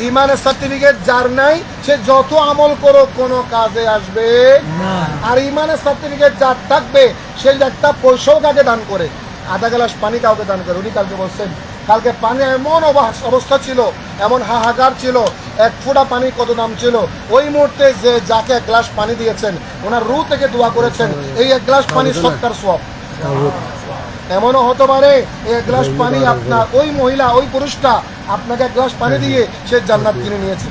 ইমানের সার্টিফিকেট যার নাই সে যত আমল করো কোনো কাজে আসবে আর ইমানের সার্টিফিকেট যার থাকবে সে একটা পয়সাও কাকে দান করে? আধা গ্লাস পানি কাউকে দান করে। উনি কালকে বলছেন কালকে পানি এমন অবাস- অবস্থা ছিল এমন হাহাকার ছিল এক ফোঁটা পানি কত দাম ছিল? ওই মুহূর্তে যে যাকে এক গ্লাস পানি দিয়েছেন ওনার রু থেকে দোয়া করেছেন এই এক গ্লাস পানি সত্তর সব এমনও হতে পারে এই এক গ্লাস পানি আপনার ওই মহিলা ওই পুরুষটা আপনাকে এক গ্লাস পানি দিয়ে সে জান্নাত কিনে নিয়েছে।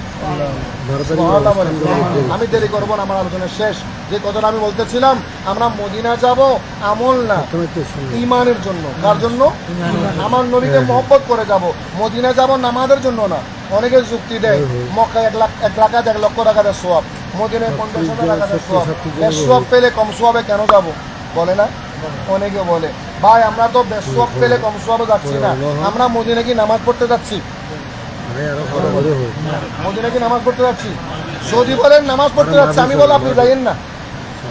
আমি দেরি করব না আমার আলোচনা শেষ। যে কথাটা আমি বলতেছিলাম আমরা মদিনা যাব আমল না ইমানের জন্য। কার জন্য? আমার নবীকে মহব্বত করে যাব। মদিনা যাব নামাজের জন্য না। অনেকে যুক্তি দেয় মক্কা এক লাখ এক লাখ এক লক্ষ টাকা দেয় সোয়াব। মদিনায় পঞ্চাশ হাজার টাকা দেয় সোয়াব। সোয়াব পেলে কম সোয়াবে কেন যাব? বলে না? অনেকে বলে ভাই আমরা তো বেশ সোয়াব পেলে কম সোয়াবে যাচ্ছি না। আমরা মদিনা কি নামাজ পড়তে যাচ্ছি? মদিনা কি নামাজ পড়তে যাচ্ছি। সৌদি বলেন নামাজ পড়তে যাচ্ছি, আমি বলো আপনি যাইয়েন না।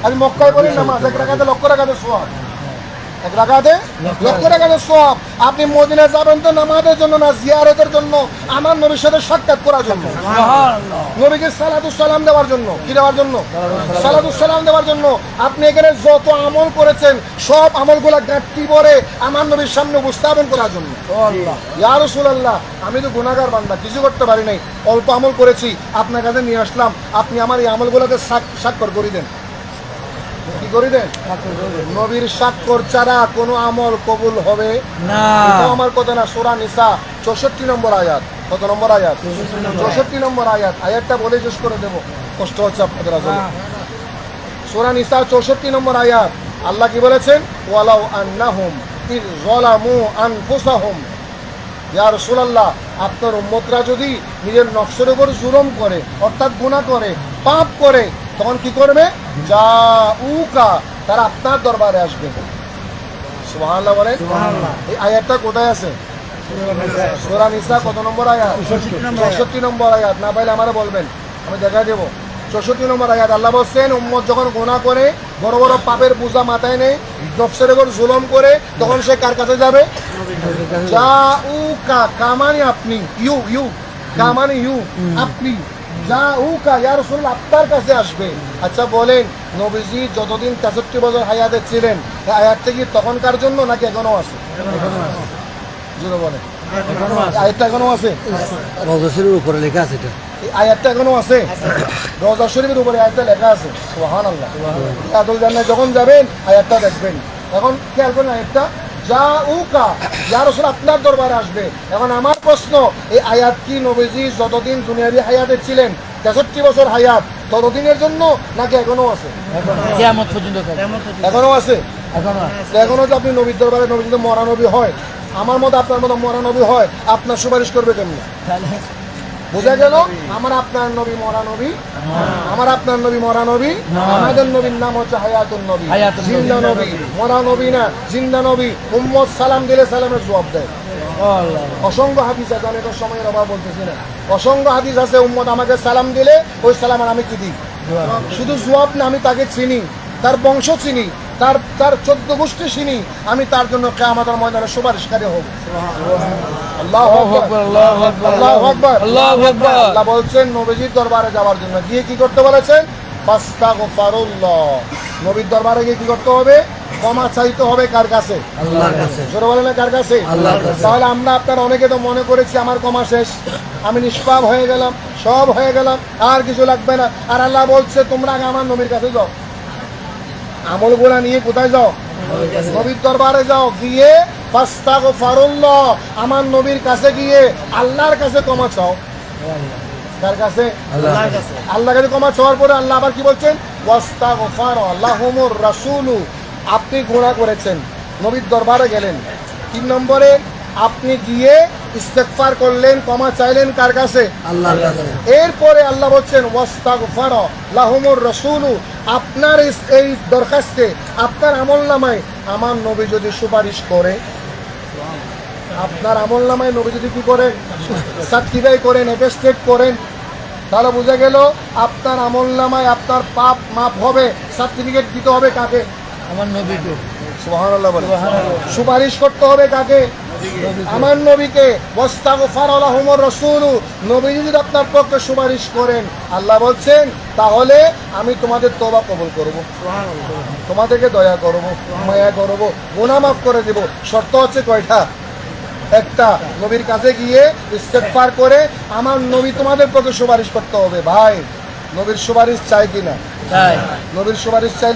আমি মক্কায় বলি নামাজ, এক রাখাতে লক্ষ রাখাতে সোয়াব। এক রাখাতে লক্ষ রাখাতে সোয়াব আপনি মদিনা যাবেন তো নামাজের জন্য না জিয়ারতের জন্য আমার নবীর সাথে সাক্ষাৎ করার জন্য। নবীকে সালাম দেওয়ার জন্য। কি দেওয়ার জন্য? সালাম দেওয়ার জন্য। আপনি এখানে যত আমল করেছেন সব আমলগুলা গাঁটটি পরে আমার নবীর সামনে উপস্থাপন করার জন্য। ইয়া আমি তো গুনাহগার বান্দা কিছু করতে পারি নাই। অল্প আমল করেছি আপনার কাছে নিয়ে আসলাম। আপনি আমার এই আমলগুলোকে সাক- স্বাক্ষর করে দেন। কি করে নবীর স্বাক্ষর ছাড়া কোনো আমল কবুল হবে? এটাও আমার কথা না সোরা নিসা চৌষট্টি নম্বর আয়াত। কত নম্বর আয়াত? চৌষট্টি নম্বর আয়াত। আয়াতটা বলে শেষ করে দেবো। কষ্ট হচ্ছে আপনাদের আসলে সোরা নিসা চৌষট্টি নম্বর আয়াত। আল্লাহ কি বলেছেন? ওয়ালাউ আন্নাহুম যালামু আনফুসাহুম। ইয়া রাসূলুল্লাহ আপনার উম্মতরা যদি নিজের নফসের উপর জুলুম করে অর্থাৎ গুনাহ করে পাপ করে তখন কি করবে? যা উকা তারা আপনার দরবারে আসবে। সুবহানাল্লাহ বলেন? এই আয়াতটা কোথায় আছে? সূরা নিসা কত নম্বর আয়াত? চৌষট্টি নম্বর আয়াত। না পাইলে আমারে বলবেন আমি দেখা দেবো। চৌষট্টি নম্বর আয়াত। আল্লাহ বলছেন উম্মত যখন গুনাহ করে বড় বড় পাপের বোঝা মাথায় নেই নফসের উপর জুলুম করে তখন সে কার কাছে যাবে? যা উ কা কামানি আপনি ইউ ইউ কামানি ইউ আপনি। যা উ কা ইয়ার রসুল আপনার কাছে আসবে। আচ্ছা বলেন নবীজি যতদিন তেষট্টি বছর হায়াতে ছিলেন আয়াতটা কি তখনকার জন্য নাকি এখনও আছে? জুড়ে বলেন। আয়াতটা এখনও আছে? রজসের উপরে লেখা আছে এটা। এই আয়াতটা এখনও আছে? রোজা শরীফের উপরে আয়াতটা লেখা আছে? সোহান আল্লাহ যখন যাবেন আয়াতটা দেখবেন। এখন খেয়াল করেন আয়াতটা যা উকা যার আসলে আপনার দরবারে আসবে। এখন আমার প্রশ্ন এই আয়াত কি নবীজি যতদিন দুনিয়াবি হায়াতে ছিলেন তেষট্টি বছর হায়াত ততদিনের জন্য নাকি এখনও আছে। এখনও আছে? এখনও তো যে আপনি নবীর দরবারে নবী যদি মরা নবী হয় আমার মতো আপনার মতো মরা নবী হয় আপনার সুপারিশ করবে কেমনি? তাহলে বোঝা গেল? আমার আপনার নবী মরা নবী। আমার আপনার নবী মরা নবী। আমাদের নবীর নাম হচ্ছে হায়াতুন নবী। জিন্দা নবী। মরা নবী না জিন্দা নবী। উম্মত সালাম দিলে সালামের জবাব দেয়। অসংখ্য হাদিস আছে আমি তো সময়ের অভাব বলতেছি না। অসংখ্য হাদিস আছে উম্মদ আমাকে সালাম দিলে ওই সালাম আর আমি কি দিই? শুধু জবাব না আমি তাকে চিনি। তার বংশ চিনি। তার তার চোদ্দ গোষ্ঠী চিনি আমি তার জন্য কেয়ামতের ময়দানে সুপারিশকারী হব। আল্লাহ বলছেন নবীজির দরবারে যাওয়ার জন্য। গিয়ে কি করতে বলেছেন? নবীর দরবারে গিয়ে কি করতে হবে? ক্ষমা চাইতে হবে কার কাছে? জোরে বলেন না কার কাছে? তাহলে আমরা আপনার অনেকে তো মনে করেছি আমার কমা শেষ। আমি নিষ্পাপ হয়ে গেলাম সব হয়ে গেলাম আর কিছু লাগবে না। আর আল্লাহ বলছে তোমরা আগে আমার নবীর কাছে যাও। আমলগুলা নিয়ে কোথায় যাও? নবীর দরবারে যাও গিয়ে ফাস্তাগো ফারুল্ল আমার নবীর কাছে গিয়ে আল্লাহর কাছে ক্ষমা চাও। কার কাছে? আল্লাহর কাছে। ক্ষমা চাওয়ার পরে আল্লাহ আবার কি বলছেন? ওয়াস্তাগফার আল্লাহুমুর রাসূলু। আপনি গুনাহ করেছেন। নবীর দরবারে গেলেন। তিন নম্বরে আপনি গিয়ে ইস্তেগফার করলেন ক্ষমা চাইলেন কার কাছে? আল্লাহর কাছে। এরপরে আল্লাহ বলছেন ওয়াস্তাগফার লাহুমুর রাসূলু। আপনার এই দরখাস্তে আপনার আমল নামায় আমার নবী যদি সুপারিশ করে আপনার আমল নামায় নবী যদি কি করেন? সার্টিফাই করেন অ্যাটেস্টেড করেন তাহলে বোঝা গেল আপনার আমল নামায় আপনার পাপ মাপ হবে সার্টিফিকেট দিতে হবে কাকে? আমার নবীকে। সুবহানাল্লাহ বলে সুপারিশ করতে হবে কাকে? আমার নবীকে ওয়াস্তাগফার লাহুমুর রাসূলু নবী যদি আপনার পক্ষে সুপারিশ করেন আল্লাহ বলছেন তাহলে আমি তোমাদের তওবা কবুল করব। তোমাদেরকে দয়া করব মায়া করব গুনাহ মাফ করে দেব। শর্ত হচ্ছে কয়টা? একটা নবীর কাছে গিয়ে ইস্তেগফার করে আমার নবী তোমাদের পক্ষে সুপারিশ করতে হবে। ভাই নবীর সুপারিশ চাই কিনা? নবীর সুপারিশ চাই